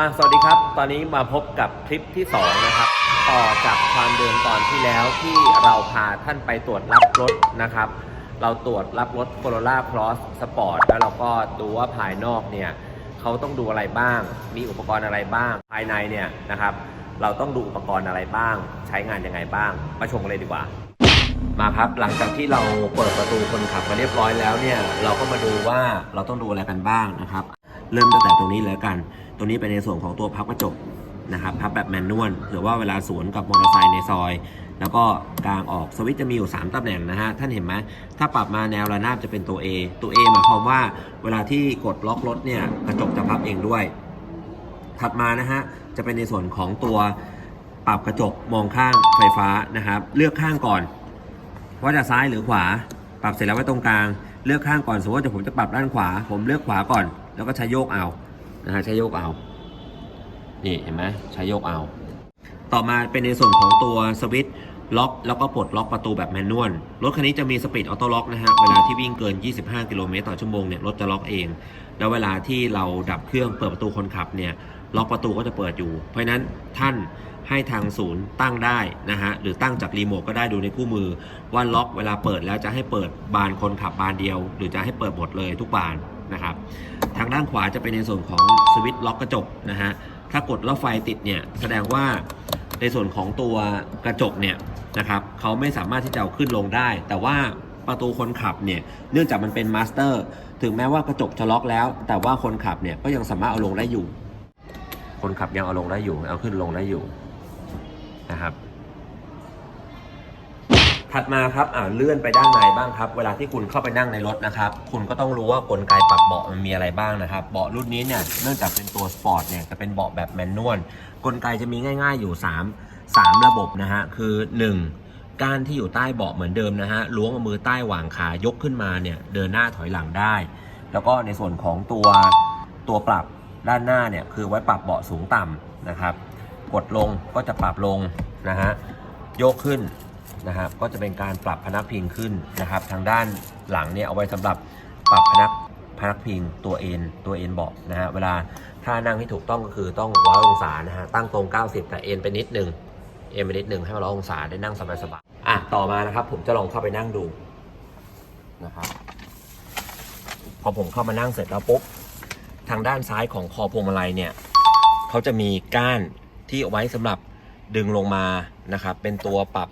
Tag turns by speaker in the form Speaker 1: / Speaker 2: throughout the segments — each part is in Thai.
Speaker 1: อะสวัสดีครับ ตอนนี้มาพบกับคลิปที่ 2 นะครับ ต่อจากความเดิมตอนที่แล้วที่เราพาท่านไปตรวจรับรถนะครับ เราตรวจรับรถ Corolla Cross Sport แล้วเราก็ดูว่าภายนอกเนี่ยเขาต้องดูอะไรบ้าง มีอุปกรณ์อะไรบ้าง ภายในเนี่ยนะครับ เราต้องดูอุปกรณ์อะไรบ้าง ใช้งานยังไงบ้าง มาชมกันเลยดีกว่า มาครับหลังจากที่เราเปิดประตูคนขับมาเรียบร้อยแล้วเนี่ยเราก็มาดูว่าเราต้องดูอะไรกันบ้างนะครับ เริ่มตั้งแต่ตรงนี้เลยละกัน ตรงนี้เป็นในส่วนของตัวพับกระจกนะครับพับแบบแมนนวลเผื่อว่าเวลาสวนกับมอเตอร์ไซค์ในซอย แล้วก็กลางออกสวิตช์จะมีอยู่ 3ตำแหน่งนะฮะ ท่านเห็นไหมถ้าปรับมาแนวระนาบจะเป็นตัว A ตัว A หมายความว่าเวลาที่กดล็อกรถเนี่ยกระจกจะพับเองด้วย ถัดมานะฮะจะเป็นในส่วนของตัวปรับกระจกมองข้างไฟฟ้านะครับเลือกข้างก่อน ว่าจะซ้ายหรือขวา ปรับเสร็จแล้วไว้ตรงกลาง เลือกข้างก่อนสมมติว่าผมจะปรับด้านขวา ผมเลือกขวาก่อน แล้วก็ใช้โยกเอา นะฮะใช้โยกเอา นี่เห็นไหมใช้โยกเอา ต่อมาเป็นในส่วนของตัวสวิตช์ล็อกแล้วก็ปลดล็อกประตูแบบแมนนวล รถคันนี้จะมีสปีดออโต้ล็อกนะฮะ เวลาที่วิ่งเกิน 25 กิโลเมตรต่อชั่วโมงเนี่ยรถจะล็อกเอง แล้วเวลาที่เราดับเครื่องเปิดประตูคนขับเนี่ยล็อกประตูก็จะเปิดอยู่ เพราะฉะนั้นท่านให้ทางศูนย์ตั้งได้นะฮะ หรือตั้งจากรีโมทก็ได้ดูในคู่มือ ว่าล็อกเวลาเปิดแล้วจะให้เปิดบานคนขับบานเดียว หรือจะให้เปิดหมดเลยทุกบานนะครับ ทางด้านขวาจะเป็นในส่วนของสวิตช์ล็อกกระจกนะฮะ ถ้ากดแล้วไฟติดเนี่ยแสดงว่าในส่วนของตัวกระจกเนี่ยนะครับเขาไม่สามารถที่จะเอาขึ้นลงได้ แต่ว่าประตูคนขับเนี่ยเนื่องจากมันเป็นมาสเตอร์ถึงแม้ว่ากระจกจะล็อกแล้ว แต่ว่าคนขับเนี่ยก็ยังสามารถเอาลงได้อยู่ คนขับยังเอาลงได้อยู่ เอาขึ้นลงได้อยู่นะครับ ถัดมาครับอ่าเลื่อนไปด้านในบ้างครับ เวลาที่คุณเข้าไปนั่งในรถนะครับ คุณก็ต้องรู้ว่ากลไกปรับเบาะมันมีอะไรบ้างนะครับ เบาะรุ่นนี้เนี่ย เนื่องจากเป็นตัวสปอร์ตเนี่ย จะเป็นเบาะแบบแมนนวล กลไกจะมีง่าย ๆ อยู่ 3 3 ระบบนะฮะ คือ 1 ก้ารที่อยู่ใต้เบาะเหมือนเดิมนะฮะ ล้วงมือใต้หว่างขายกขึ้นมาเนี่ย เดินหน้าถอยหลังได้ แล้วก็ในส่วนของตัวตัวปรับด้านหน้าเนี่ย คือไว้ปรับเบาะสูงต่ำนะครับ กดลงก็จะปรับลงนะฮะ ยกขึ้น นะครับก็จะเป็นการปรับพนักพิงขึ้นนะครับ ทางด้านหลังเนี่ยเอาไว้สำหรับปรับพนักพนักพิงตัวเอ็นตัวเอ็นเบาะนะฮะเวลาถ้านั่งให้ถูกต้องก็คือต้องร้อยองศานะฮะตั้งตรง 90 แต่เอ็นไปนิดนึงเอ็นไปนิดนึงให้ร้อยองศาได้นั่งสบายๆอะต่อมานะครับ ผมจะลองเข้าไปนั่งดูนะครับพอผมเข้ามานั่งเสร็จแล้วปุ๊บทางด้านซ้ายของคอพวงมาลัยเนี่ยเขาจะมีก้านที่เอาไว้สำหรับดึงลงมานะครับเป็นตัวปรับ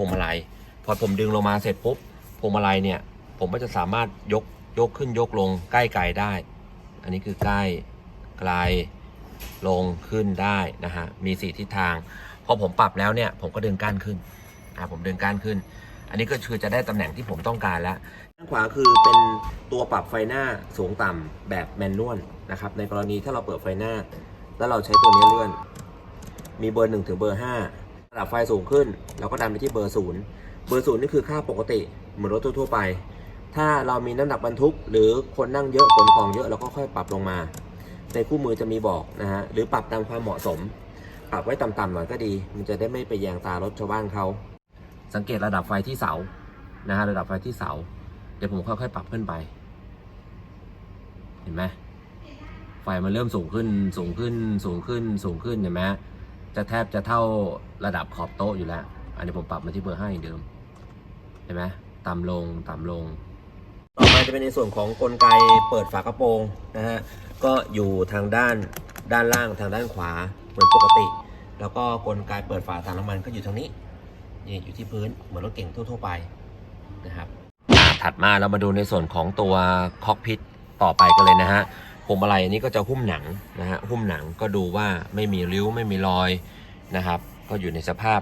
Speaker 1: วงมาลัย พอผมดึงลงมาเสร็จปุ๊บพวงมาลัยเนี่ย ผมก็จะสามารถยกยกขึ้นยกลงใกล้ไกลได้ อันนี้คือใกล้ไกลลงขึ้นได้นะฮะ มีสี่ทิศทาง พอผมปรับแล้วเนี่ย ผมก็ดึงก้านขึ้น อ่า ผมดึงก้านขึ้น อันนี้ก็คือจะได้ตำแหน่งที่ผมต้องการแล้ว ด้านขวาคือเป็นตัวปรับไฟหน้าสูงต่ำแบบแมนนวลนะครับ ในกรณีถ้าเราเปิดไฟหน้า แล้วเราใช้ตัวนี้เลื่อน มีเบอร์หนึ่งถึงเบอร์ห้า ระดับไฟสูงขึ้น เราก็ดันไปที่เบอร์ศูนย์เบอร์ศูนย์นี่คือค่าปกติเหมือนรถทั่วไป ถ้าเรามีน้ำหนักบรรทุก หรือคนนั่งเยอะขนของเยอะเราก็ค่อยปรับลงมา ในคู่มือจะมีบอกนะฮะหรือปรับตามความเหมาะสม ปรับไว้ต่ำๆหน่อยก็ดี มันจะได้ไม่ไปแยงตารถชาวบ้านเขาสังเกตระดับไฟที่เสานะฮะระดับไฟที่เสา เดี๋ยวผมค่อยๆปรับขึ้นไป เห็นไหมไฟมันเริ่มสูงขึ้นสูงขึ้นสูงขึ้นสูงขึ้นเห็นไหม จะแทบจะเท่าระดับขอบโต๊ะอยู่แล้ว อันนี้ผมปรับมาที่เบอร์ห้าอย่างเดิมเห็นไหมต่ำลงต่ำลง ต่อมาจะเป็นในส่วนของกลไกเปิดฝากระโปรงนะฮะก็อยู่ทางด้านด้านล่างทางด้านขวาเหมือนปกติ แล้วก็กลไกเปิดฝาถังน้ำมันก็อยู่ทางนี้นี่อยู่ที่พื้นเหมือนรถเก่งทั่วๆไปนะครับอ่าถัดมาเรามาดูในส่วนของตัวคอกพิทต่อไปกันเลยนะฮะ พวงมาลัยอันนี้ก็จะหุ้มหนังนะฮะหุ้มหนังก็ดูว่าไม่มีริ้วไม่มีรอยนะครับ ก็อยู่ในสภาพ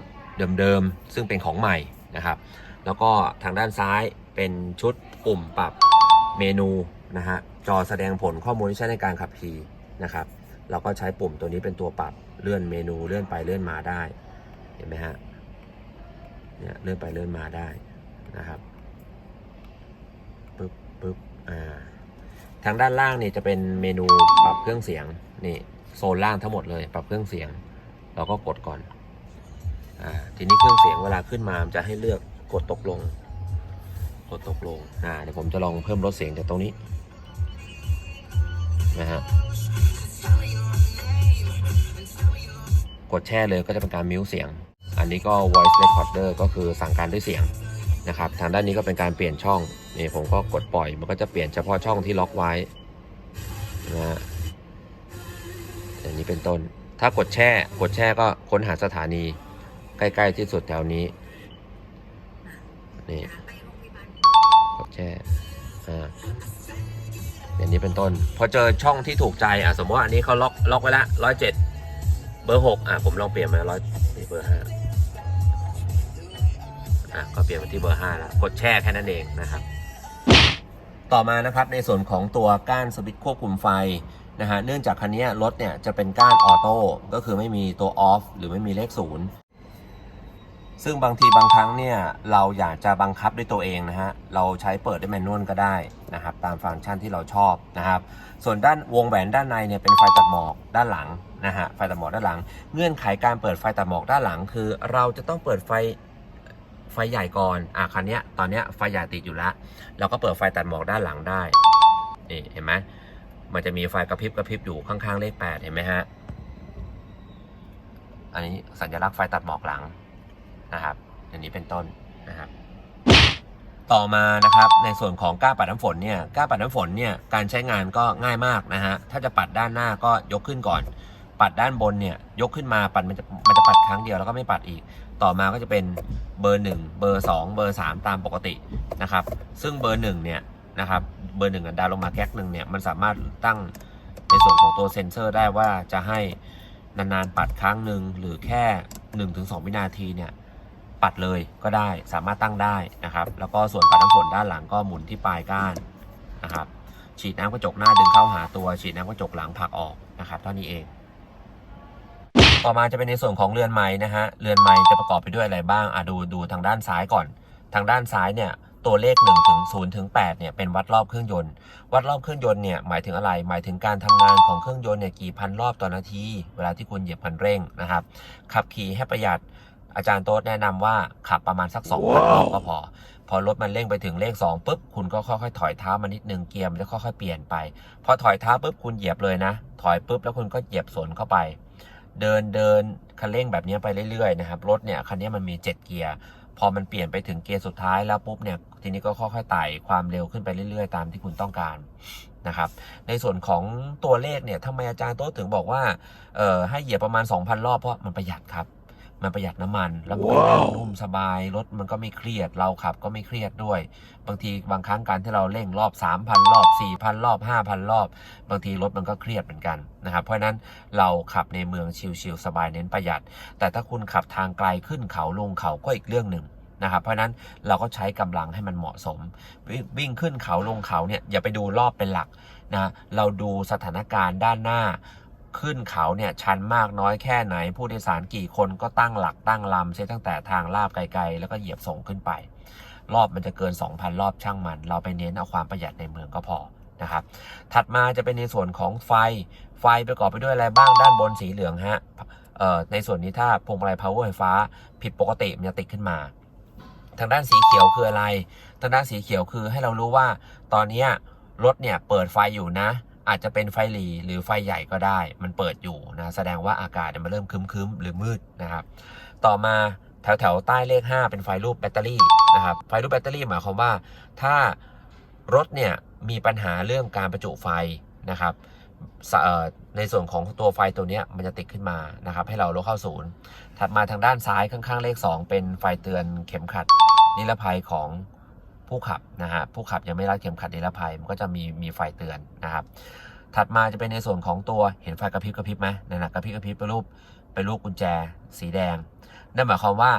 Speaker 1: เดิมๆซึ่งเป็นของใหม่นะครับ แล้วก็ทางด้านซ้ายเป็นชุดปุ่มปรับเมนูนะฮะจอแสดงผลข้อมูลที่ใช้ในการขับขี่นะครับ เราก็ใช้ปุ่มตัวนี้เป็นตัวปรับเลื่อนเมนูเลื่อนไปเลื่อนมาได้เห็นไหมฮะเนี่ยเลื่อนไปเลื่อนมาได้นะครับปึ๊บปึ๊บอ่า ทางด้านล่างนี่จะเป็นเมนูปรับเครื่องเสียงนี่โซนล่างทั้งหมดเลย ปรับเครื่องเสียง เราก็กดก่อนอ่าทีนี้เครื่องเสียงเวลาขึ้นมามจะให้เลือกกดตกลง กดตกลงอ่าเดี๋ยวผมจะลองเพิ่มลดเสียงจากตรงนี้นะฮะกดแช่เลยก็จะเป็นการมิวเสียง อันนี้ก็ voice recorder ก็คือสั่งการด้วยเสียง นะครับทางด้านนี้ก็เป็นการเปลี่ยนช่องนี่ผมก็กดปล่อยมันก็จะเปลี่ยนเฉพาะช่องที่ล็อกไว้นะฮะอย่างนี้เป็นต้น ถ้ากดแช่กดแช่ก็ค้นหาสถานี ใกล้ๆที่สุดแถวนี้นี่กดแช่อ่าอย่างนี้เป็นต้น พอเจอช่องที่ถูกใจอะสมมติว่าอันนี้เขาล็อกล็อกไว้ละร้อยเจ็ดเบอร์หกอะผมลองเปลี่ยนมาร้อยนี่เบอร์ห้า อะก็เปลี่ยนมาที่เบอร์ห้าแล้วกดแช่แค่นั้นเองนะครับ ต่อมานะครับในส่วนของตัวก้านสวิตช์ควบคุมไฟนะฮะเนื่องจากคันนี้รถเนี่ยจะเป็นก้านออโต้ก็คือไม่มีตัวออฟหรือไม่มีเลขศูนย์ซึ่งบางทีบางครั้งเนี่ยเราอยากจะบังคับด้วยตัวเองนะฮะเราใช้เปิดด้วยแมนนวลก็ได้นะครับตามฟังก์ชันที่เราชอบนะครับส่วนด้านวงแหวนด้านในเนี่ยเป็นไฟตัดหมอกด้านหลังนะฮะไฟตัดหมอกด้านหลัง เงื่อนไขการเปิดไฟตัดหมอกด้านหลัง คือ เราจะต้องเปิดไฟ ฟใหญ่ก่อน อะคันเนี้ยตอนเนี้ยไฟใหญ่ติดอยู่แล้ว เราก็เปิดไฟตัดหมอกด้านหลังได้ นี่เห็นไหมมันจะมีไฟกระพริบกระพริบอยู่ข้างๆเลขแปดเห็นไหมฮะ อันนี้สัญลักษณ์ไฟตัดหมอกหลังนะครับ อย่างนี้เป็นต้นนะครับ ต่อมานะครับในส่วนของก้าปัดน้ำฝนเนี่ยก้าปัดน้ำฝนเนี่ยการใช้งานก็ง่ายมากนะฮะถ้าจะปัดด้านหน้าก็ยกขึ้นก่อน ปัดด้านบนเนี่ยยกขึ้นมาปัดมันจะมันจะปัดครั้งเดียวแล้วก็ไม่ปัดอีก ต่อมาก็จะเป็นเบอร์ 1 เบอร์ 2 เบอร์ 3 ตามปกตินะครับ ซึ่งเบอร์1เนี่ยนะครับเบอร์หนึ่งดาวลงมาแก๊กหนึ่งเนี่ยมันสามารถตั้งในส่วนของตัวเซ็นเซอร์ได้ว่าจะให้นานๆปัดครั้งหนึ่งหรือแค่ 1-2 วินาทีเนี่ยปัดเลยก็ได้สามารถตั้งได้นะครับ แล้วก็ส่วนปัดน้ำฝนด้านหลังก็หมุนที่ปลายก้านนะครับฉีดน้ำกระจกหน้าดึงเข้าหาตัวฉีดน้ำกระจกหลังผลักออกนะครับเท่านี้เอง ต่อมาจะเป็นในส่วนของเรือนไม้นะฮะ เรือนไม้จะประกอบไปด้วยอะไรบ้าง อะดูดูทางด้านซ้ายก่อน ทางด้านซ้ายเนี่ยตัวเลข1ถึง0ถึง8เนี่ยเป็นวัดรอบเครื่องยนต์ วัดรอบเครื่องยนต์เนี่ยหมายถึงอะไร หมายถึงการทำงานของเครื่องยนต์เนี่ยกี่พันรอบต่อนาที เวลาที่คุณเหยียบคันเร่งนะครับ ขับขี่ให้ประหยัด อาจารย์โต๊ดแนะนำว่าขับประมาณสัก2พันรอบก็พอ พอรถมันเร่งไปถึงเลข2ปุ๊บคุณก็ค่อยๆ ถอยเท้ามานิดนึงเกียร์มันจะค่อยๆเปลี่ยนไป พอถอยเท้าปุ๊บคุณเหยียบเลยนะ ถอยปุ๊บแล้วคุณก็เหยียบสวนเข้าไป เดินเดินคันเร่งแบบนี้ไปเรื่อยๆนะครับรถเนี่ยคันนี้มันมี 7 เกียร์พอมันเปลี่ยนไปถึงเกียร์สุดท้ายแล้วปุ๊บเนี่ยทีนี้ก็ค่อยๆไต่ความเร็วขึ้นไปเรื่อยๆ ตามที่คุณต้องการนะครับในส่วนของตัวเลขเนี่ยทำไมอาจารย์โต๊ะถึงบอกว่าเออให้เหยียบประมาณ 2,000 รอบเพราะมันประหยัดครับ มันประหยัดน้ำมัน แล้วมันก็นั่งนุ่มสบาย รถมันก็ไม่เครียด เราขับก็ไม่เครียดด้วย บางทีบางครั้งการที่เราเร่งรอบ 3,000 รอบ 4,000 รอบ 5,000 รอบ บางทีรถมันก็เครียดเหมือนกันนะครับ เพราะฉะนั้นเราขับในเมืองชิลๆสบายเน้นประหยัด แต่ถ้าคุณขับทางไกลขึ้นเขาลงเขาก็อีกเรื่องหนึ่งนะครับเพราะฉะนั้นเราก็ใช้กำลังให้มันเหมาะสมวิ่งวิ่งขึ้นเขาลงเขาเนี่ยอย่าไปดูรอบเป็นหลักนะเราดูสถานการณ์ด้านหน้า ขึ้นเขาเนี่ยชันมากน้อยแค่ไหน ผู้โดยสารกี่คนก็ตั้งหลักตั้งลำใช้ตั้งแต่ทางลาบไกลๆ แล้วก็เหยียบส่งขึ้นไป รอบมันจะเกิน 2,000 รอบช่างมัน เราไปเน้นเอาความประหยัดในเมืองก็พอนะครับถัดมาจะเป็นในส่วนของไฟไฟประกอบไปด้วยอะไรบ้างด้านบนสีเหลืองฮะเอ่อในส่วนนี้ถ้าพวงมาลัย power ไฟฟ้า ผิดปกติมันจะติดขึ้นมา ทางด้านสีเขียวคืออะไร ทางด้านสีเขียวคือให้เรารู้ว่าตอนนี้รถเนี่ยเปิดไฟอยู่นะ อาจจะเป็นไฟหลีหรือไฟใหญ่ก็ได้ มันเปิดอยู่นะแสดงว่าอากาศมันเริ่มครึมๆหรือมืดนะครับ ต่อมาแถวแถวๆใต้เลข 5 เป็นไฟรูปแบตเตอรี่นะครับ ไฟรูปแบตเตอรี่หมายความว่า ถ้ารถเนี่ยมีปัญหาเรื่องการประจุไฟนะครับในส่วนของตัวไฟตัวนี้มันจะติดขึ้นมานะครับ ให้เราลดเข้าศูนย์ถัดมาทางด้านซ้ายข้างๆเลข 2 เป็นไฟเตือนเข็มขัดนิรภัยของ ผู้ขับนะฮะผู้ขับยังไม่รัดเข็มขัดนิรภัยมันก็จะมีมีไฟเตือนนะครับ ถัดมาจะเป็นในส่วนของตัวเห็นไฟกระพริบกระพริบไหมนั่นนะกระพริบกระพริบเป็นรูปเป็นรูปกุญแจสีแดง นั่นหมายความว่า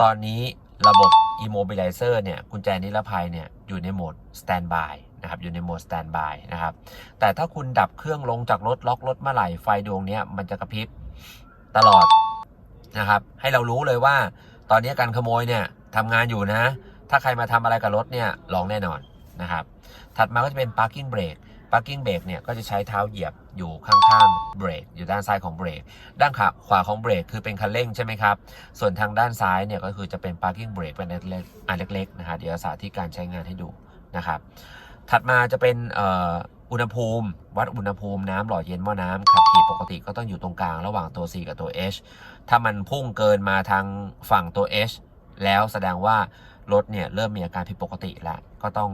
Speaker 1: ตอนนี้ระบบ immobilizer เนี่ยกุญแจนิรภัยเนี่ยอยู่ในโหมด standby นะครับอยู่ในโหมด standby นะครับ แต่ถ้าคุณดับเครื่องลงจากรถล็อกรถเมื่อไหร่ไฟดวงนี้มันจะกระพริบตลอดนะครับ ให้เรารู้เลยว่า ตอนนี้การขโมยเนี่ยทำงานอยู่นะ ถ้าใครมาทำอะไรกับรถเนี่ยลองแน่นอนนะครับ ถัดมาก็จะเป็น parking brake parking brake เนี่ยก็จะใช้เท้าเหยียบอยู่ข้างๆเบรกอยู่ด้านซ้ายของเบรกด้านขาขวาของเบรกคือเป็นคันเร่งใช่ไหมครับ ส่วนทางด้านซ้ายเนี่ยก็คือจะเป็น parking brake เป็นเล็กๆอันเล็กๆนะฮะเดี๋ยวสาธิตการใช้งานให้ดูนะครับ ถัดมาจะเป็นอุณหภูมิ วัดอุณหภูมิน้ำหล่อเย็นหม้อน้ำขับขี่ปกติก็ต้องอยู่ตรงกลางระหว่างตัว C กับตัว H ถ้ามันพุ่งเกินมาทางฝั่งตัว H แล้วแสดงว่า รถเนี่ยเริ่มมีอาการผิดปกติแล้วก็ต้อง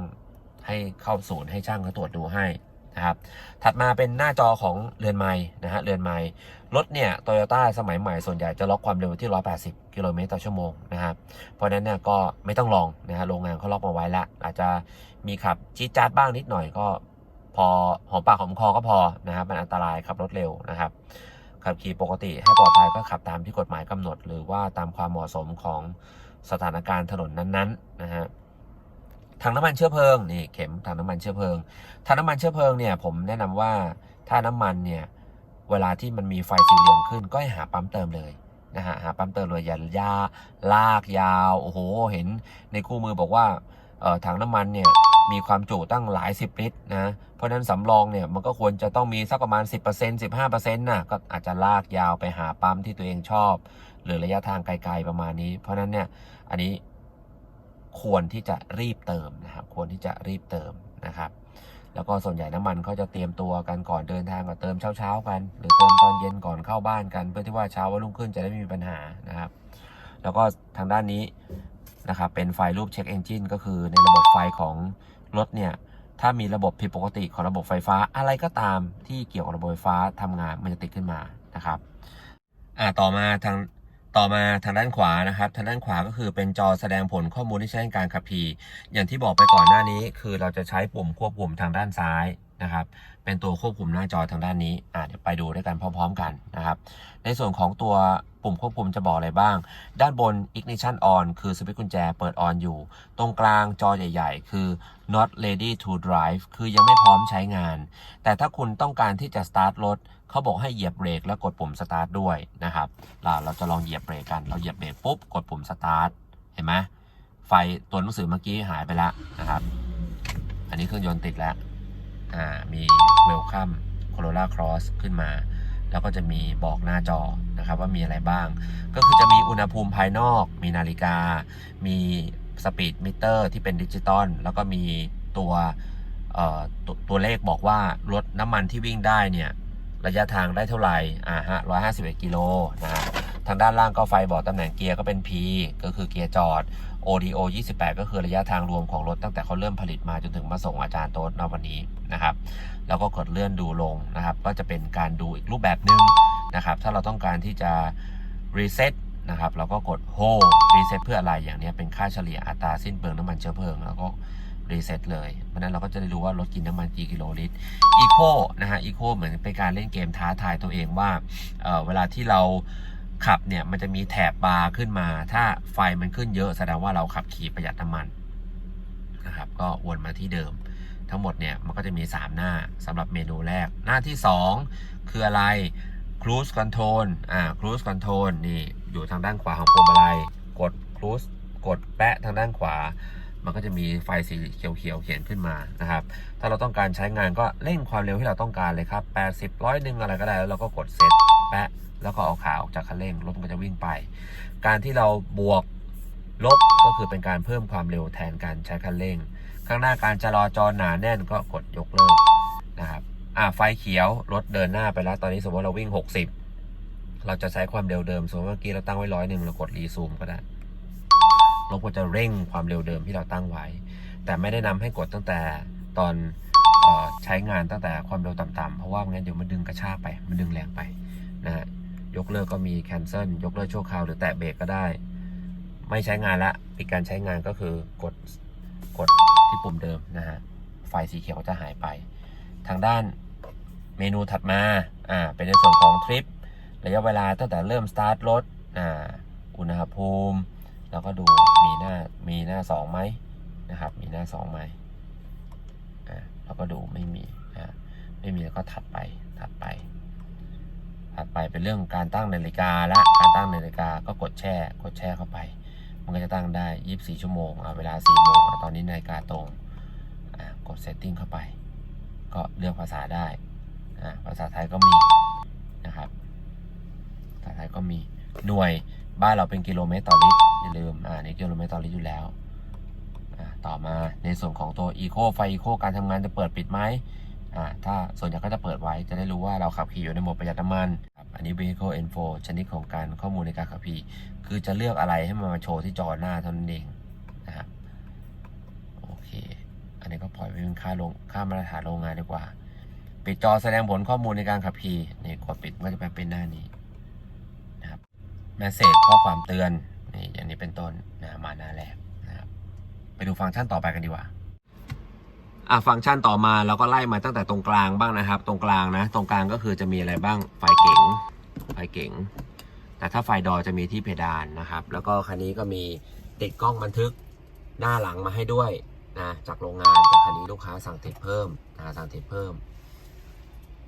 Speaker 1: ให้เข้าศูนย์ให้ช่างเขาตรวจดูให้นะครับ ถัดมาเป็นหน้าจอของเรือนไม้นะฮะเรือนไม้รถเนี่ยโตโยต้าสมัยใหม่ส่วนใหญ่จะล็อกความเร็วที่ 180 กิโลเมตรต่อชั่วโมงนะครับ เพราะนั้นเนี่ยก็ไม่ต้องลองนะฮะโรงงานเขาล็อกมาไว้ละอาจจะมีขับจี๊ดจ๊าดบ้างนิดหน่อยก็ พอหอมปากหอมคอก็พอนะครับมันอันตรายขับรถเร็วนะครับ ขับขี่ปกติให้ปลอดภัยก็ขับตามที่กฎหมายกำหนด หรือว่าตามความเหมาะสมของ สถานการณ์ถนนนั้นๆนะฮะถังน้ำมันเชื้อเพลิงนี่เข็มถังน้ำมันเชื้อเพลิงถังน้ำมันเชื้อเพลิงเนี่ยผมแนะนำว่าถ้าน้ำมันเนี่ยเวลาที่มันมีไฟสีเหลืองขึ้นก็ให้หาปั๊มเติมเลยนะฮะหาปั๊มเติมเลยอย่ายาลากยาวโอ้โห เห็นในคู่มือบอกว่า ถังน้ำมันเนี่ยมีความจุตั้งหลายสิบลิตรนะ เพราะฉะนั้นสำรองเนี่ยมันก็ควรจะต้องมีสักประมาณ 10% 15%น่ะก็อาจจะลากยาวไปหาปั๊มที่ตัวเองชอบ หรือระยะทางไกลๆประมาณนี้ เพราะฉะนั้นเนี่ยอันนี้ควรที่จะรีบเติมนะครับ ควรที่จะรีบเติมนะครับ แล้วก็ส่วนใหญ่น้ำมันเขาจะเตรียมตัวกันก่อนเดินทางก็เติมเช้าๆกัน หรือเติมตอนเย็นก่อนเข้าบ้านกัน เพื่อที่ว่าเช้าวันรุ่งขึ้นจะได้ไม่มีปัญหานะครับ แล้วก็ทางด้านนี้ นะครับเป็นไฟรูปเช็คเอนจินก็คือในระบบไฟของรถเนี่ยถ้ามีระบบผิดปกติของระบบไฟฟ้าอะไรก็ตามที่เกี่ยวกับระบบไฟฟ้าทำงานมันจะติดขึ้นมานะครับอ่าต่อมาทางต่อมาทางด้านขวานะครับ ทางด้านขวาก็คือเป็นจอแสดงผลข้อมูลที่ใช้ในการขับขี่อย่างที่บอกไปก่อนหน้านี้ คือเราจะใช้ปุ่มควบคุมทางด้านซ้าย นะครับ เป็นตัวควบคุมหน้าจอทางด้านนี้อ่าเดี๋ยวไปดูด้วยกันพร้อม ๆ กันนะครับ ในส่วนของตัวปุ่มควบคุมจะบอกอะไรบ้าง ด้านบน ignition on คือสวิตช์กุญแจเปิดออนอยู่ ตรงกลางจอใหญ่ ๆ คือ not ready to drive คือยังไม่พร้อมใช้งาน แต่ถ้าคุณต้องการที่จะ start รถเขาบอกให้เหยียบเบรกแล้วกดปุ่ม start ด้วยนะครับ เราเราจะลองเหยียบเบรกกัน เราเหยียบเบรกปุ๊บกดปุ่ม start เห็นไหมไฟตัวหนังสือเมื่อกี้หายไปแล้วนะครับ อันนี้เครื่องยนต์ติดแล้ว อ่ามี welcome Corolla Cross ขึ้นมา แล้วก็จะมีบอกหน้าจอนะครับว่ามีอะไรบ้าง ก็คือจะมีอุณหภูมิภายนอก มีนาฬิกา มีสปีดมิเตอร์ที่เป็นดิจิตอลแล้วก็มีตัวตตัวเลขบอกว่ารถน้ำมันที่วิ่งได้เนี่ย ระยะทางได้เท่าไหร่อ่าฮะร้อยห้าสิบเอ็ดกิโลนะฮะ ทางด้านล่างก็ไฟบอกตำแหน่งเกียร์ก็เป็น P ก็คือเกียร์จอด ODO 28 ก็คือระยะทางรวมของรถตั้งแต่เขาเริ่มผลิตมาจนถึงมาส่งอาจารย์โต๊ดในวันนี้นะครับแล้วก็กดเลื่อนดูลงนะครับ ก็จะเป็นการดูอีกรูปแบบหนึ่งนะครับ ถ้าเราต้องการที่จะ reset นะครับเราก็กด hold reset เพื่ออะไรอย่างนี้เป็นค่าเฉลี่ยอัตราสิ้นเปลืองน้ำมันเชื้อเพลิง แล้วก็ reset เลยเพราะนั้นเราก็จะได้รู้ว่ารถกินน้ำมันกี่กิโลลิตร eco นะฮะ eco เหมือนเป็นการเล่นเกมท้าทายตัวเองว่าเเวลาที่เรา ขับเนี่ยมันจะมีแถบบาร์ขึ้นมา ถ้าไฟมันขึ้นเยอะแสดงว่าเราขับขี่ประหยัดน้ำมันนะครับ ก็วนมาที่เดิม ทั้งหมดเนี่ยมันก็จะมี 3 หน้าสำหรับเมนูแรก หน้าที่ 2 คืออะไร cruise control อ่า cruise control นี่อยู่ทางด้านขวาของพวงมาลัย กด cruise กดแปะทางด้านขวา มันก็จะมีไฟสีเขียวๆเขียนขึ้นมานะครับ ถ้าเราต้องการใช้งานก็เร่งความเร็วที่เราต้องการเลยครับ 80ร้อยหนึ่งอะไรก็ได้แล้วเราก็กดเซต แปะแล้วก็เอาขาออกจากคันเร่งรถมันก็จะวิ่งไป การที่เราบวกลบก็คือเป็นการเพิ่มความเร็วแทนการใช้คันเร่ง ข้างหน้าการจะรอจอหนาแน่นก็กดยกเลิกนะครับอ่าไฟเขียวรถเดินหน้าไปแล้วตอนนี้สมมติเราวิ่ง 60 เราจะใช้ความเร็วเดิม สมมติเมื่อกี้เราตั้งไว้ร้อยหนึ่งเรากดรีซูมก็ได้รถก็จะเร่งความเร็วเดิมที่เราตั้งไว้ แต่ไม่ได้นำให้กดตั้งแต่ตอนออใช้งานตั้งแต่ความเร็วต่ำๆเพราะว่าม่งั้นเดี๋ยวมันดึงกระชากไป มันดึงแรงไป นะฮะยกเลิกก็มี cancel ยกเลิกชั่วคราวหรือแตะเบรกก็ได้ ไม่ใช้งานละปิดการใช้งานก็คือกดกดที่ปุ่มเดิมนะฮะไฟสีเขียวจะหายไป ทางด้านเมนูถัดมาอ่าเป็นในส่วนของทริประยะเวลาตั้งแต่เริ่มสตาร์ทรถอ่าอุณหภูมิ แล้วก็ดูมีหน้ามีหน้าสองไหมนะครับมีหน้าสองไหมอ่าแล้วก็ดูไม่มีอ่าไม่มีแล้วก็ถัดไปถัดไป ถัดไปเป็นเรื่องการตั้งนาฬิกาและการตั้งนาฬิกาก็กดแช่ กดแช่เข้าไป มันก็จะตั้งได้ 24 ชั่วโมงเวลา 4 โมงตอนนี้นาฬิกาตรงกด setting เข้าไป ก็เลือกภาษาได้ ภาษาไทยก็มีนะครับ ภาษาไทยก็มี หน่วยบ้านเราเป็นกิโลเมตรต่อลิตรอย่าลืม อ่านี่กิโลเมตรต่อลิตรอยู่แล้ว ต่อมาในส่วนของตัว eco ไฟ eco การทำงานจะเปิดปิดไหม อ่าถ้าส่วนใหญ่ก็จะเปิดไว้จะได้รู้ว่าเราขับขี่อยู่ในโหมดประหยัดน้ำมันครับอันนี้ vehicle info ชนิดของการข้อมูลในการขับขี่ คือจะเลือกอะไรให้มันมาโชว์ที่จอหน้าเท่านั้นเองนะครับโอเค อันนี้ก็ปล่อยไว้เป็นค่าลงค่ามาตรฐานโรงงานดีกว่า ปิดจอแสดงผลข้อมูลในการขับขี่นี่กดปิดก็จะไปเป็นหน้านี้นะครับแมสเซจข้อความเตือนนี่อย่างนี้เป็นต้นนะมาหน้าแรกนะครับไปดูฟังก์ชันต่อไปกันดีกว่า อะฟังก์ชันต่อมาเราก็ไล่มาตั้งแต่ตรงกลางบ้างนะครับ ตรงกลางนะ ตรงกลางก็คือจะมีอะไรบ้างไฟเก๋งไฟเก๋งแต่ถ้าไฟดอจะมีที่เพดานนะครับ แล้วก็คันนี้ก็มีติดกล้องบันทึกหน้าหลังมาให้ด้วยนะจากโรงงานแต่คันนี้ลูกค้าสั่งติดเพิ่มนะสั่งติดเพิ่ม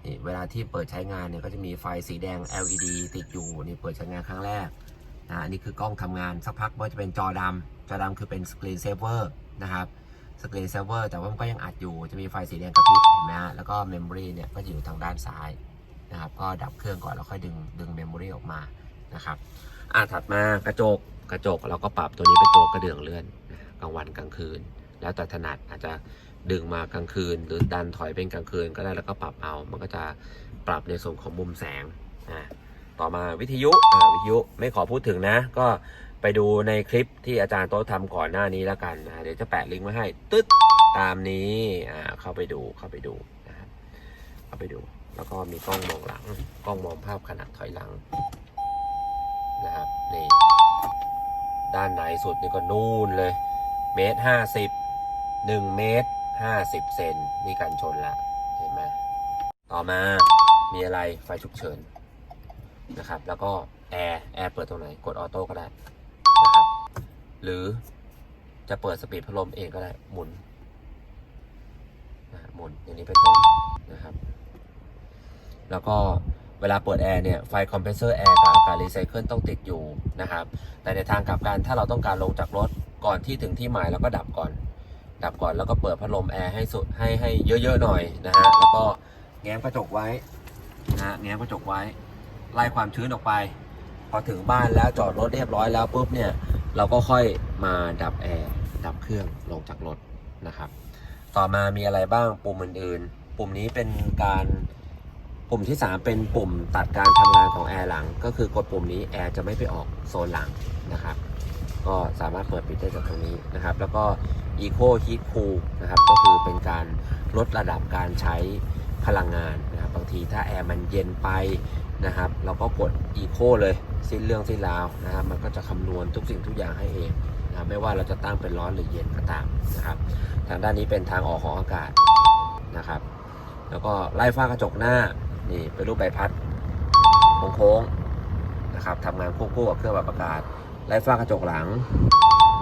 Speaker 1: นี่เวลาที่เปิดใช้งานเนี่ยก็จะมีไฟสีแดง LED ติดอยู่นี่เปิดใช้งานครั้งแรกนะอันนี้คือกล้องทำงานสักพักก็จะเป็นจอดำจอดำคือเป็นสกรีนเซฟเวอร์นะครับ สกรีนเซฟเวอร์แต่ว่ามันก็ยังอัดอยู่จะมีไฟสีแดงกระพริบเห็นไหมฮะแล้วก็เมมโมรีเนี่ยก็อยู่ทางด้านซ้ายนะครับก็ดับเครื่องก่อนแล้วค่อยดึงดึงเมมโมรีออกมานะครับอะถัดมากระจกกระจกเราก็ปรับตัวนี้เป็นตัวกระเดื่องเลื่อนกลางวันกลางคืน แล้วแต่ถนัดอาจจะดึงมากลางคืน หรือดันถอยเป็นกลางคืนก็ได้แล้วก็ปรับเอา มันก็จะปรับในส่วนของมุมแสงอะต่อมาวิทยุอ่าวิทยุไม่ขอพูดถึงนะ ก็ ไปดูในคลิปที่อาจารย์โต๊ะทำก่อนหน้านี้แล้วกันนะเดี๋ยวจะแปะลิงก์ไว้ให้ตึ๊ดตามนี้อ่าเข้าไปดูเข้าไปดูนะครับเข้าไปดู แล้วก็มีกล้องมองหลัง กล้องมองภาพขณะถอยหลังนะครับนี่ด้านในสุดนี่ก็นู่นเลยเมตรห้าสิบหนึ่งเมตรห้าสิบเซนนี่กันชนละเห็นไหมต่อมามีอะไรไฟฉุกเฉินนะครับ แล้วก็แอร์แอร์เปิดตรงไหน กดออโต้ก็ได้ หรือจะเปิดสปีดพัดลมเองก็ได้หมุนนะฮะหมุนอย่างนี้เป็นต้นนะครับ แล้วก็เวลาเปิดแอร์เนี่ยไฟคอมเพรสเซอร์แอร์กับอากาศรีไซเคิลต้องติดอยู่นะครับ แต่ในทางกลับกันถ้าเราต้องการลงจากรถก่อนที่ถึงที่หมายเราก็ดับก่อน ดับก่อนแล้วก็เปิดพัดลมแอร์ให้สุดให้ให้เยอะๆหน่อยนะฮะแล้วก็แง้มกระจกไว้นะแง้มกระจกไว้ไล่ความชื้นออกไป อถึงบ้านแล้วจอดรถเรียบร้อยแล้วปุ๊บเนี่ยเราก็ค่อยมาดับแอร์ดับเครื่องลงจากรถนะครับ ต่อมามีอะไรบ้างปุ่มอื่นๆ ปุ่มนี้เป็นการปุ่มที่ 3 เป็นปุ่มตัดการทำงานของแอร์หลัง ก็คือกดปุ่มนี้แอร์จะไม่ไปออกโซนหลังนะครับก็สามารถเปิดปิดได้จากตรงนี้นะครับ แล้วก็ Eco Heat Cool นะครับ ก็คือเป็นการลดระดับการใช้พลังงานนะครับ บางทีถ้าแอร์มันเย็นไป นะครับเราก็กด Eco เลยสิ้นเรื่องสิ้นราวนะครับมันก็จะคำนวณทุกสิ่งทุกอย่างให้เองนะไม่ว่าเราจะตั้งเป็นร้อนหรือเย็นก็ตามนะครับ ทางด้านนี้เป็นทางออกของอากาศนะครับ แล้วก็ไล่ฝ้ากระจกหน้านี่เป็นรูปใบพัดโค้งๆนะครับทำงานควบคู่กับเครื่องปรับอากาศไล่ฝ้ากระจกหลัง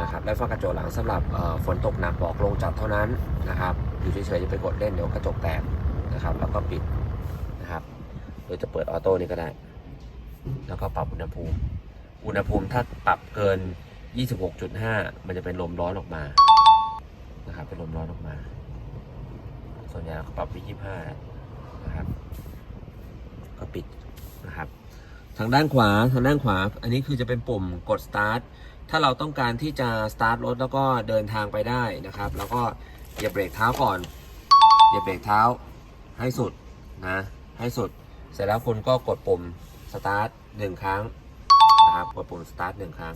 Speaker 1: นะครับไล่ฝ้ากระจกหลังสำหรับฝนตกหนักบอกลงจัดเท่านั้นนะครับอยู่เฉยๆจะไปกดเล่นเดี๋ยวกระจกแตกนะครับ แล้วก็ปิดนะครับ รือจะเปิดออโต้นี่ก็ได้ แล้วก็ปรับอุณหภูมิ อุณหภูมิถ้าปรับเกิน 26.5 มันจะเป็นลมร้อนออกมา นะครับ เป็นลมร้อนออกมา ส่วนใหญ่เราก็ปรับไป25 นะครับ ก็ปิดนะครับ ทางด้านขวา ทางด้านขวา อันนี้คือจะเป็นปุ่มกด start ถ้าเราต้องการที่จะ start รถแล้วก็เดินทางไปได้นะครับ แล้วก็เหยียบเบรกเท้าก่อนเหยียบเบรกเท้าให้สุดนะ ให้สุด เสร็จแล้วคุณก็กดปุ่ม start หนึ่งครั้งนะครับกดปุ่ม start หนึ่งครั้ง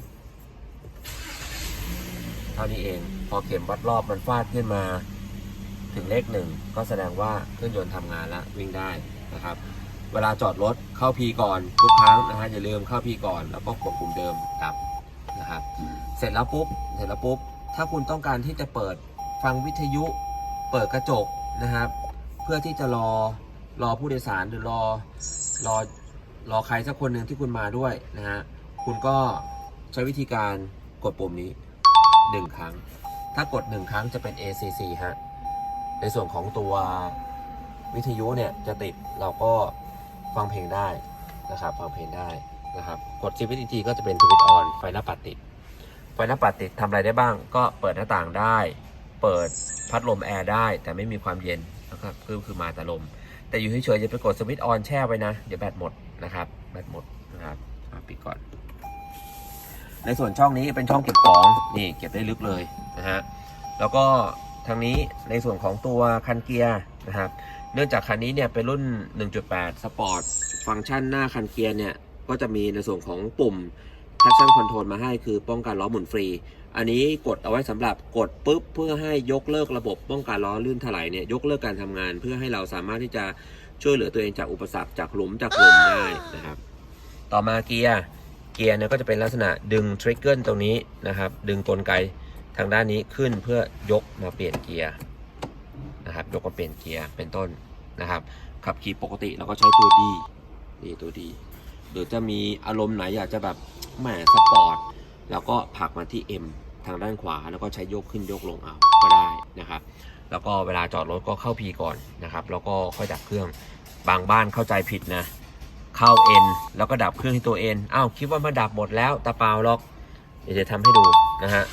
Speaker 1: เท่านี้เองพอเข็มวัดรอบมันฟาดขึ้นมาถึงเลขหนึ่งก็แสดงว่าเครื่องยนต์ทำงานแล้ววิ่งได้นะครับ เวลาจอดรถเข้าพีก่อนทุกครั้งนะฮะอย่าลืมเข้าพีก่อนแล้วก็กดปุ่มเดิมดับนะครับ เสร็จแล้วปุ๊บเสร็จแล้วปุ๊บถ้าคุณต้องการที่จะเปิดฟังวิทยุเปิดกระจกนะครับ เพื่อที่จะรอ รอผู้โดยสารหรือรอรอรอใครสักคนหนึ่งที่คุณมาด้วยนะฮะคุณก็ใช้วิธีการกดปุ่มนี้หนึ่งครั้ง ถ้ากดหนึ่งครั้งจะเป็น ACC ฮะในส่วนของตัววิทยุเนี่ยจะติดเราก็ฟังเพลงได้นะครับฟังเพลงได้นะครับกดชีวิตอีกทีก็จะเป็นทวิตออนไฟหน้าปัดติดไฟหน้าปัดติดทำอะไรได้บ้าง ก็เปิดหน้าต่างได้ เปิดพัดลมแอร์ได้ แต่ไม่มีความเย็นนะครับคือคือมาแต่ลม แต่อยู่เฉยๆจะไปกดสวิตช์ออนแช่ไว้นะ เดี๋ยวแบตหมดนะครับแบตหมดนะครับปิดก่อน ในส่วนช่องนี้เป็นช่องเก็บของนี่เก็บได้ลึกเลยนะฮะแล้วก็ทางนี้ในส่วนของตัวคันเกียร์นะครับ เนื่องจากคันนี้เนี่ยเป็นรุ่น 1.8 สปอร์ตฟังก์ชันหน้าคันเกียร์เนี่ยก็จะมีในส่วนของปุ่ม traction control มาให้คือป้องกันล้อหมุนฟรี อันนี้กดเอาไว้สำหรับกดปุ๊บเพื่อให้ยกเลิกระบบป้องกันล้อลื่นถลายเนี่ยยกเลิกการทำงาน เพื่อให้เราสามารถที่จะช่วยเหลือตัวเองจากอุปสรรคจากหลุมจากลมได้นะครับ ต่อมาเกียร์เกียร์เนี่ยก็จะเป็นลักษณะดึงทริกเกิลตรงนี้นะครับ ดึงกลไกทางด้านนี้ขึ้นเพื่อยกมาเปลี่ยนเกียร์นะครับ ยกมาเปลี่ยนเกียร์เป็นต้นนะครับ ขับขี่ปกติเราก็ใช้ตัวดีนี่ตัวดีหรือจะมีอารมณ์ไหนอยากจะแบบแหมสปอร์ตแล้วก็ผักมาที่ M ทางด้านขวาแล้วก็ใช้ยกขึ้นยกลงเอาก็ได้นะครับ แล้วก็เวลาจอดรถก็เข้า P ก่อนนะครับ แล้วก็ค่อยดับเครื่องบางบ้านเข้าใจผิดนะ เข้า N แล้วก็ดับเครื่องที่ตัว N อ้าวคิดว่ามาดับหมดแล้วตาเปล่าหรอก เดี๋ยวจะทำให้ดูนะฮะ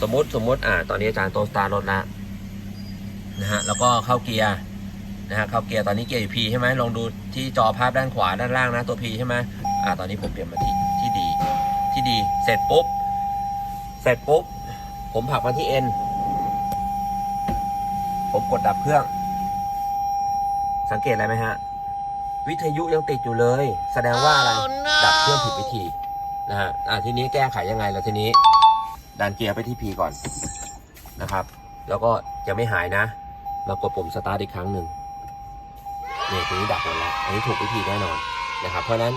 Speaker 1: สมมติสมมติอ่าตอนนี้อาจารย์โตสตาร์รถล้วนะฮะแล้วก็เข้าเกียร์นะฮะเข้าเกียร์ตอนนี้เกียร์อยู่ P ใช่ไหมลองดูที่จอภาพด้านขวาด้านล่างนะตัว P ใช่ไหมอ่าตอนนี้ผมเปลี่ยนมาที่ที่ดีที่ดีเสร็จปุ๊บ เสร็จปุ๊บ ผมผลักมาที่ N ผมกดดับเครื่อง สังเกตอะไรไหมฮะ วิทยุยังติดอยู่เลย แสดงว่าอะไรดับเครื่องผิดวิธีนะฮะอะทีนี้แก้ไขยังไงล่ะทีนี้ ดันเกียร์ไปที่ P ก่อนนะครับ แล้วก็ยังไม่หายนะ มากดปุ่มสตาร์ทอีกครั้งหนึ่งนี่ทีนี้ดับหมดแล้วอันนี้ถูกวิธีแน่นอนนะครับ เพราะฉะนั้น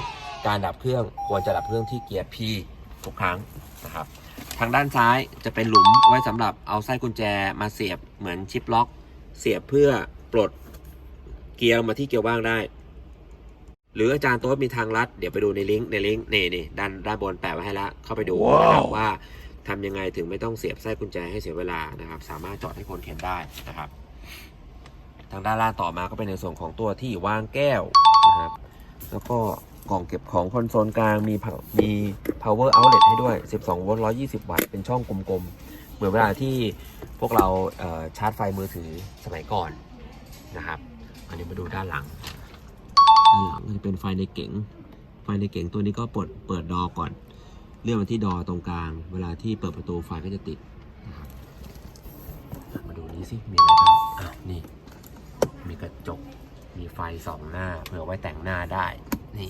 Speaker 1: การดับเครื่องควรจะดับเครื่องที่เกียร์ P ทุกครั้งนะครับ ทางด้านซ้ายจะเป็นหลุมไว้สำหรับเอาไส้กุญแจมาเสียบเหมือนชิปล็อก เสียบเพื่อปลดเกียร์มาที่เกียร์ว่างได้ หรืออาจารย์โต๊ดมีทางลัด เดี๋ยวไปดูในลิงก์ในลิงก์นี่นี่ด้านด้านบนแปะไว้ให้แล้วเข้าไปดูนะครับว่าทำยังไงถึงไม่ต้องเสียบไส้กุญแจให้เสียเวลานะครับ สามารถจอดให้คนเข็นได้นะครับ ทางด้านล่างต่อมาก็เป็นในส่วนของตัวที่วางแก้วนะครับ แล้วก็กล่องเก็บของคอนโซลกลางมี pow- มี power outlet ให้ด้วย 12 โวลต์ 120 วัตต์ เป็นช่องกลมๆ เหมือนเวลาที่พวกเราเชาร์จไฟมือถือสมัยก่อนนะครับ อันนี้มาดูด้านหลัง ด้านหลังจะเป็นไฟในเก๋ง ไฟในเก๋งตัวนี้ก็เปิดเปิดดอก่อน เลื่อนมาที่ดอตรงกลาง เวลาที่เปิดประตูไฟก็จะติดนะครับมาดูนี้สิ มีอะไรบ้างอะนี่ มีกระจก มีไฟสองหน้า เผื่อไว้แต่งหน้าได้ นี่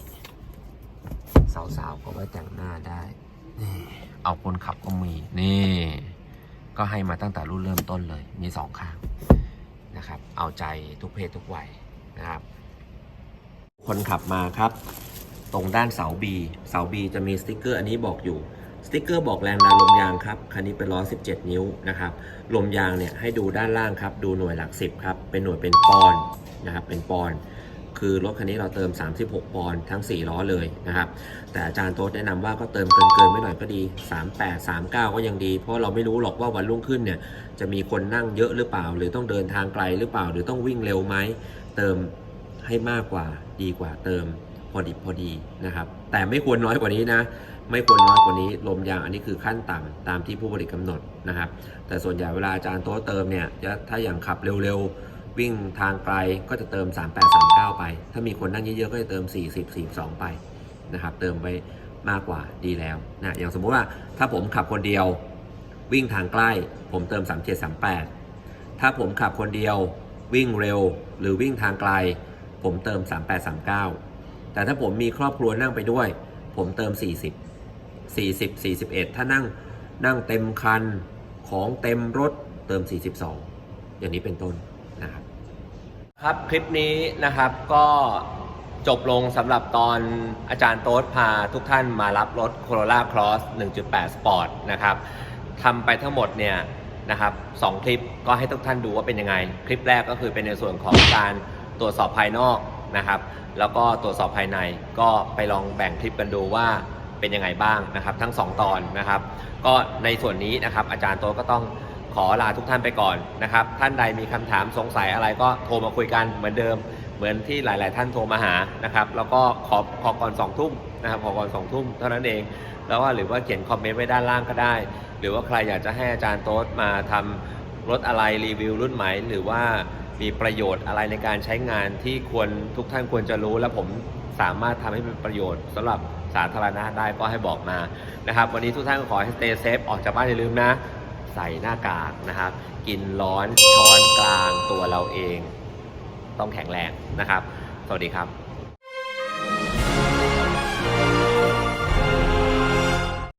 Speaker 1: สาวๆก็ไว้แต่งหน้าได้ นี่ เอาคนขับก็มี นี่ ก็ให้มาตั้งแต่รุ่นเริ่มต้นเลย มีสองข้างนะครับ เอาใจทุกเพศทุกวัยนะครับ คนขับมาครับ ตรงด้านเสา B เสา B จะมีสติกเกอร์อันนี้บอกอยู่สติกเกอร์บอกแรงดันลมยางครับ คันนี้เป็นล้อ17 นิ้วนะครับ ลมยางเนี่ยให้ดูด้านล่างครับ ดูหน่วยหลัก 10 ครับ เป็นหน่วยเป็นปอนนะครับ เป็นปอนด์ คือรถคันนี้เราเติม 36 ปอนด์ทั้ง 4 ล้อเลยนะครับ แต่อาจารย์โต๊ดแนะนำว่าก็เติมเกินเกินๆไม่หน่อยก็ดี 38 39 ก็ยังดี เพราะเราไม่รู้หรอกว่าวันรุ่งขึ้นเนี่ยจะมีคนนั่งเยอะหรือเปล่า หรือต้องเดินทางไกลหรือเปล่า หรือต้องวิ่งเร็วไหมเติมให้มากกว่าดีกว่าเติมพอดิบพอดีนะครับ แต่ไม่ควรน้อยกว่านี้นะไม่ควรน้อยกว่านี้ลมยางอันนี้คือขั้นต่ำตามที่ผู้ผลิตกำหนดนะครับ แต่ส่วนใหญ่เวลาอาจารย์โต๊ะเติมเนี่ยถ้าอย่างขับเร็วๆ วิ่งทางไกลก็จะเติม 38 39 ไป ถ้ามีคนนั่งเยอะๆ ก็จะเติม 40 42 ไปนะครับ เติมไปมากกว่าดีแล้วนะอย่างสมมุติว่าถ้าผมขับคนเดียววิ่งทางใกล้ ผมเติม 37 38 ถ้าผมขับคนเดียววิ่งเร็วหรือวิ่งทางไกล ผมเติม 38 39 แต่ถ้าผมมีครอบครัวนั่งไปด้วย ผมเติม 40 40 41 ถ้านั่งนั่งเต็มคันของเต็มรถเติม 42 อย่างนี้เป็นต้น ครับคลิปนี้นะครับก็จบลงสำหรับตอนอาจารย์โต๊ดพาทุกท่านมารับรถ Corolla Cross 1.8 Sport นะครับทำไปทั้งหมดเนี่ยนะครับสองคลิปก็ให้ทุกท่านดูว่าเป็นยังไง คลิปแรกก็คือเป็นในส่วนของการตรวจสอบภายนอกนะครับ แล้วก็ตรวจสอบภายในก็ไปลองแบ่งคลิปกันดูว่าเป็นยังไงบ้างนะครับ ทั้งสองตอนนะครับ ก็ในส่วนนี้นะครับอาจารย์โต๊ดก็ต้อง ขอลาทุกท่านไปก่อนนะครับ ท่านใดมีคำถามสงสัยอะไรก็โทรมาคุยกันเหมือนเดิม เหมือนที่หลาย ๆ ท่านโทรมาหานะครับ แล้วก็ขอขอก่อนสองทุ่มนะครับขอก่อนสองทุ่มเท่านั้นเอง แล้วว่าหรือว่าเขียนคอมเมนต์ไว้ด้านล่างก็ได้ หรือว่าใครอยากจะให้อาจารย์โต๊ดมาทำรถอะไรรีวิวรุ่นใหม่หรือว่ามีประโยชน์อะไรในการใช้งานที่ควรทุกท่านควรจะรู้ และผมสามารถทำให้เป็นประโยชน์สำหรับสาธารณะได้ก็ให้บอกมานะครับ วันนี้ทุกท่านก็ขอให้ stay safe ออกจากบ้านอย่าลืมนะ ใส่หน้ากากนะครับ กินร้อนช้อนกลางตัวเราเอง ต้องแข็งแรงนะครับ สวัสดีครับ